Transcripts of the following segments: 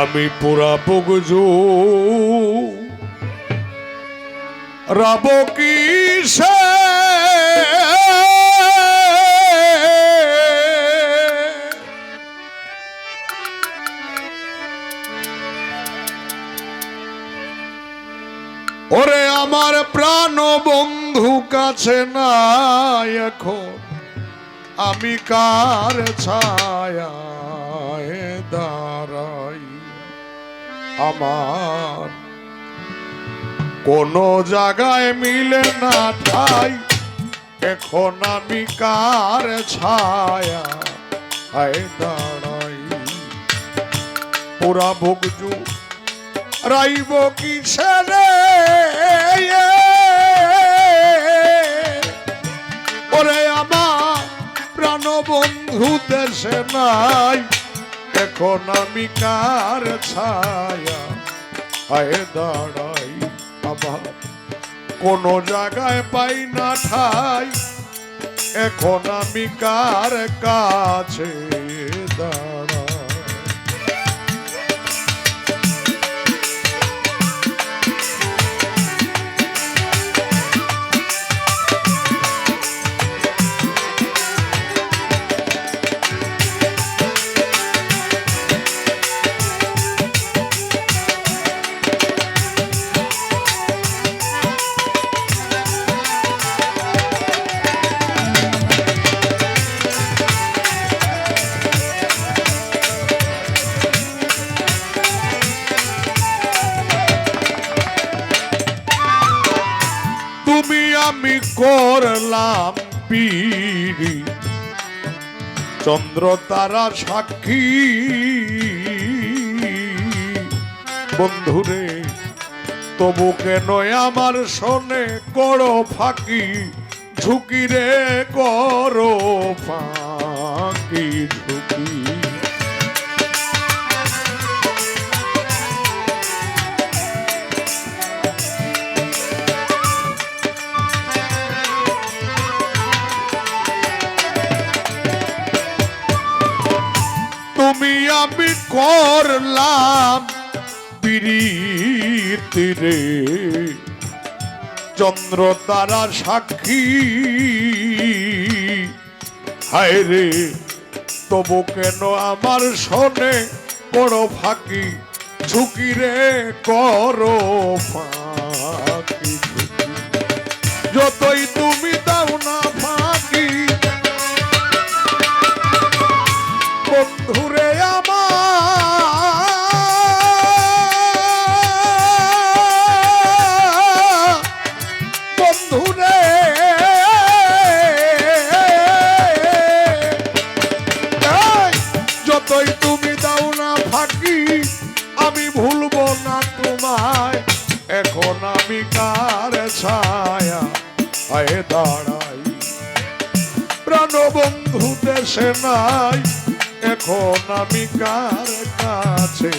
আমি পুরা পুগজু রব কি ওরে আমার প্রাণ বন্ধু কাছে নাই এখন। আমি কার ছায়া দাঁড়াই? আমার। কোন জায়গায় মিলে না ঠাই এখন আমি কার ছায়া? পুরা ভুগজু রাইব কি ছেড়ে ওরে আমার প্রাণ বন্ধু দেশে নাই। এখন আমি কার ছায়া। আয় দাঁড়াই আবার কোন জায়গায় পাই না ঠাই। এখন আমি কার কাছে দাঁড়াই? আমি করলাম পিড়ি। চন্দ্র তারা সাক্ষী। বন্ধুরে, তবু কেন আমার শোনে করো ফাঁকি? ঝুঁকি রে করো ফাঁকি। তীরে চন্দ্র তারা সাক্ষী। হায় রে, তবু কেন আমার শোনে করো ফাঁকি? ঝুঁকি রে, করো যতই তুমি দাও না ফাঁকি, বন্ধুরে না তোমায়, এখন আমি কার ছায়া? হয়ে দাঁড়াই। প্রাণবন্ধু দেশে নাই, এখন আমি কার কাছে?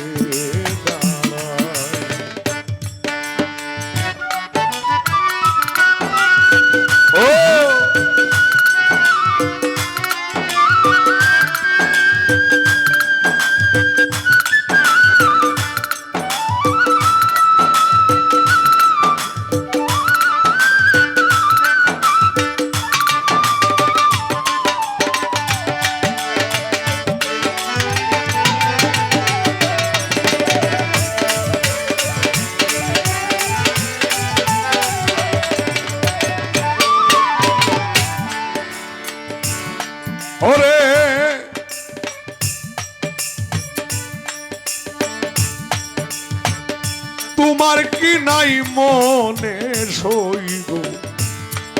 তোমার কি নাই মনে সইব?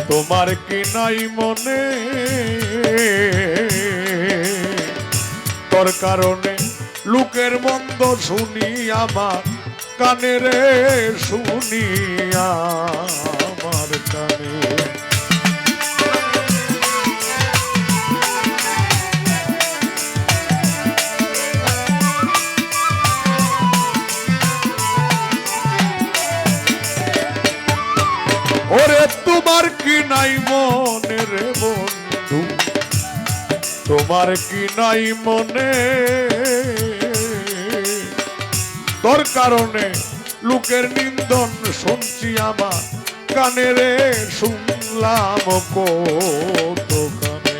তোমার কি নাই মনে? তোর কারণে লোকের মন্দ শুনি, আমার কানে রে শুনি। তোমার কি নাই মনে রে বন্ধু? তোমার কি নাই মনে? তোর কারণে লোকের নিন্দন শুনছি আমার কানে রে, শুনলাম কানে।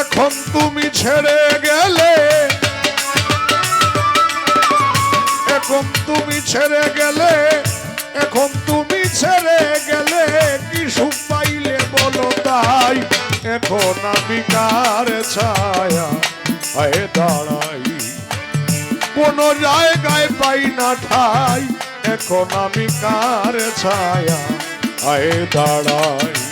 এখন তুমি ছেড়ে গেলে, এখন তুমি ছেড়ে গেলে, এখন তুমি এখন আমি কার ছায়া। হয়ে দাঁড়াই। কোন জায়গায় পাই না ঠাই। এখন আমি কার ছায়া। হয়ে দাঁড়াই।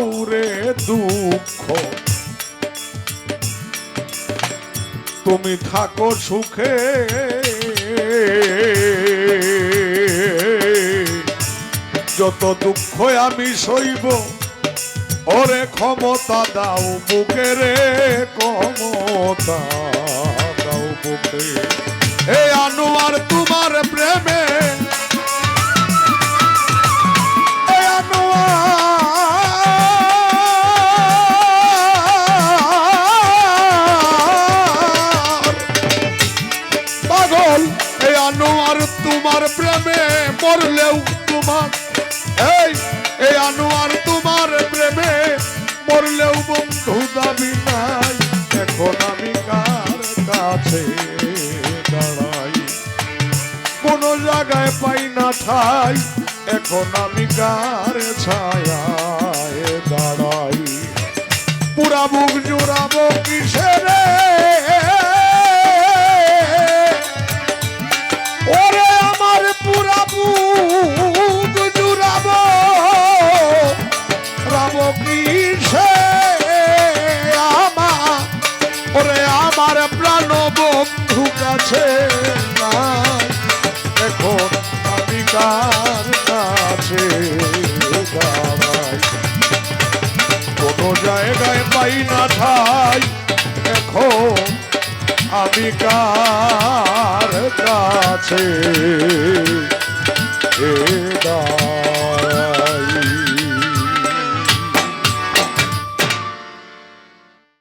দাও রে দুঃখ। তুমি থাকো সুখে। যত দুঃখ আমি সইব, ওরে ক্ষমতা দাও বুকে রে, ক্ষমতা দাও বুকে। এ আনোয়ার, তোমার প্রেমে তোমার প্রেমে মরলেও তোমার, এই এই আনোয়ার তোমার প্রেমে মরলেও বন্ধু দাবি নাই। এখন আমি কার কাছে দাঁড়াই? কোন জায়গায় পাই না ঠাই, এখন আমি কার ছায়ায় দাঁড়াই? পুরা বুক জোড়াবো কিসের? বন্ধু কাছে এখন আমি কার কাছে দাঁড়াই কোনো জায়গায় পাই না ঠাই, এখন আমি কার কাছে